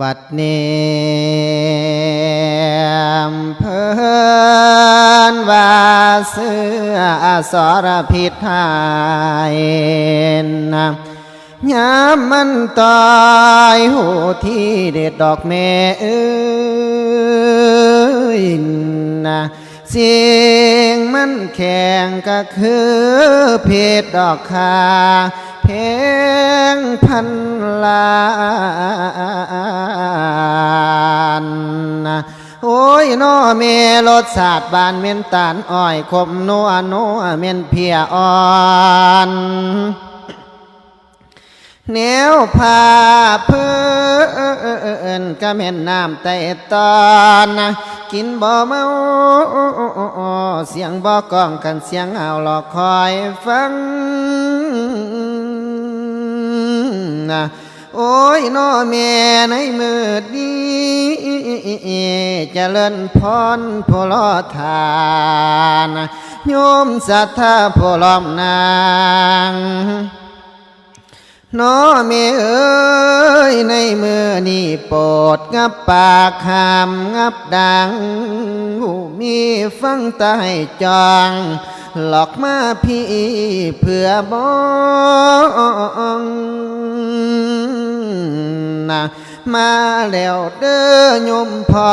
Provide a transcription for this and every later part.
บัดเนี้เพิ่นว่าเสื้อสรพิษหายนะยามมันตายหูที่เด็ดดอกเมเอ้ยนะสิ่งมันแข็งก็คือเพชรดอกคาเพลงพันลา เมรสชาติบานเมนตานอ้อยขมนัวนัวเมนเพียอ่อนแนวพาเพื่อนก็แม่นน้ำแต่ตอนกินบ่เมาเสียงบ่ก้องกันเสียงเอาหลอกคอยฟังนะ โอ้ยน้อแม่ในมือดีจะเลินพรผู้ลอทานโยมศรัทธาผู้ล้อมนางน้อเมเอ้ยในมือนี่โปรดงับปากคำงับดังมีฟังตาให้จองหลอกมาพี่เพื่อบอง นะมาแล้วเด้อยมพ่อ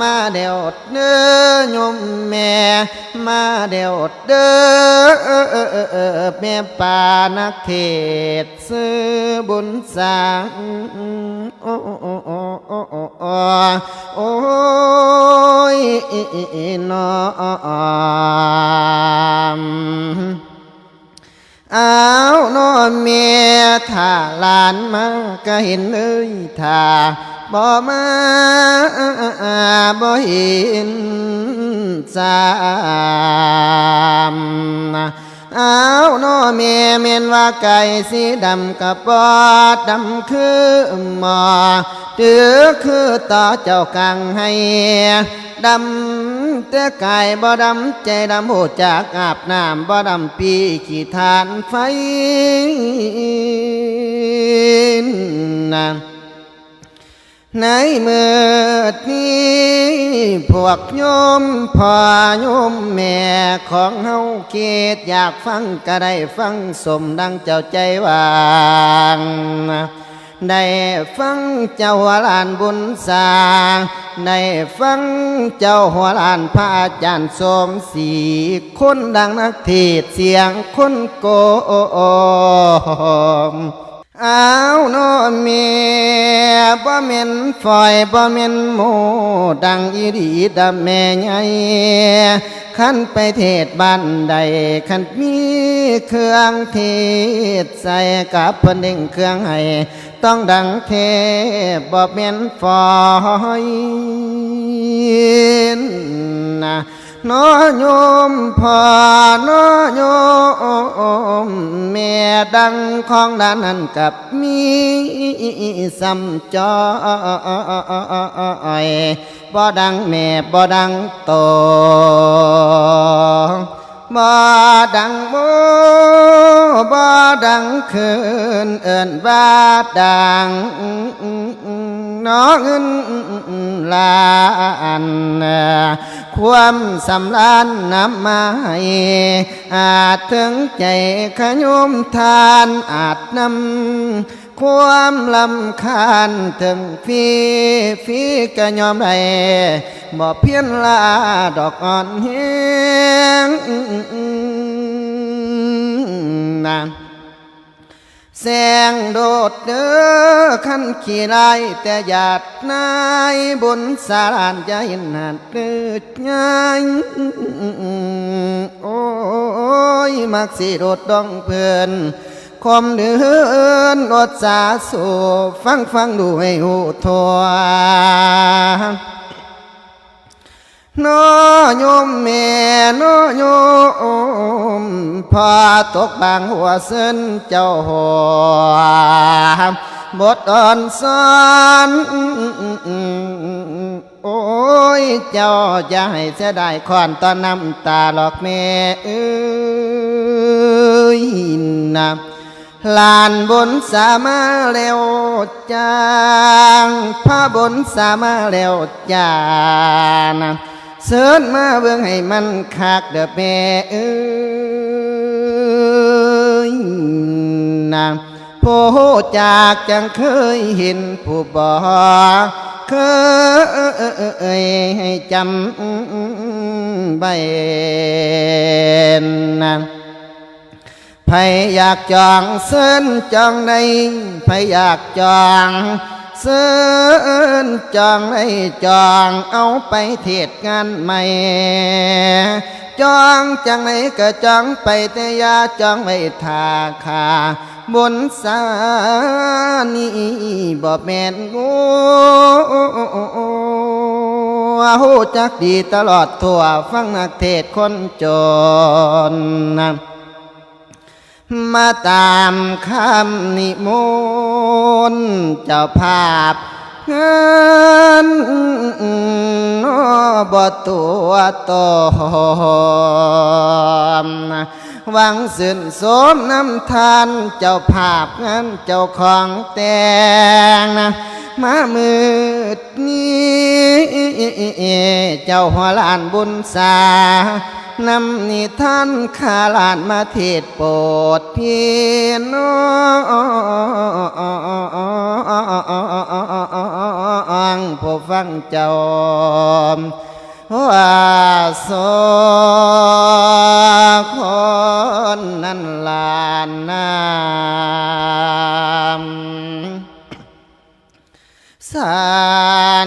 มาแล้วเด้อยมแม่ มาแล้วเด้อแม่ป่านักเทศซื้อบุญสางโอ้โอ้โอ้โอ้โอ้โอ้ยนออ้ เมียถ้าหลานมาก็เห็นเอ้ยถ้าบ่มาบ่เห็นสาม อ้าวนอเมียเมนว่าไก่สีดำกับปอดดำคือหมอตือคือต่อเจ้ากังให้ดำแต่กายบ่ดำใจดำหูจากอาบน้ำบ่ดำปีขี้ทานไฟนะในเมื่อนี้ พวกโยมพ่อโยมแม่ของเฮาเกตอยากฟังก็ได้ฟังสมดังเจ้าใจวางนได้ฟังเจ้าหัวลานบุญสางได้ฟังเจ้าหัวลานพระอาจารย์สมศรีคนดังนักเทศเสียงคนโกม อ้าวนอเมียบ่เม่นฝอยบ่เม่นหมูดังอีดีดำแม่ใหญ่ขันไปเทศบ้านใดขันมีเครื่องเทศใส่กับเพิ่นเด้งเครื่องให้ต้องดังเทพบ่เม่นฝอยนะ น้อโยมพ่อน้อโยมแม่ดังของด้านนั้นกับมีซ้ำ นเอิ้นว่าดังองเงินลานความสำลานนำมาให้อาจถึงใจขยุมทานอาจนำความลำคาญถึงฟีฟีก็ยอมได้บ่เพียนลาดอกอ่อนเฮียงนาน แสงโดดเด้อขั้นขี่ไล่แต่หยาดนายบนสารานใจหนาดเกิดง่ายโอ้ยมักสิโดดดองเพื่อนคมเดือนรถสาสูฟังฟังดูให้หูทัว น้อโยมแม่น้อโยมพอตกบางหัวเส้นเจ้าหัวบทอ่อนสอนโอ้ยเจ้าอย่าให้เสียดายคอนตอนน้ำตาหลอกแม่เอ้ยนะลานบนสามาแล้วจางพระบนสามาแล้วจาน เสิร์นมาเบิ่งให้มันคักเด้อแม่เอ้ยนะผู้จากจังเคยเห็นผู้บ่เคยให้จำใบนะไผอยากจองเส้นจองในไผอยากจอง เส้นจองในจองเอาไปเทศงานใหม่จองจังไหนก็จองไปแต่ยาจองไว้ทาคาบนสานีบ่แม่นงูหูจักดีตลอดทั่วฟังนักเทศคนจนนะ มาตามคำนิมนต์เจ้าภาพงานบตัวตมหวังสินสมน้ำทานเจ้าภาพงานเจ้าของแต่งนะมามืดนี้ เจ้าหัวลานบุญสา นำนิท่านขาลานมาเทศโปรดพี่น้องผู้ฟังเจ้าว่าโสคนนั้นลานนามสาน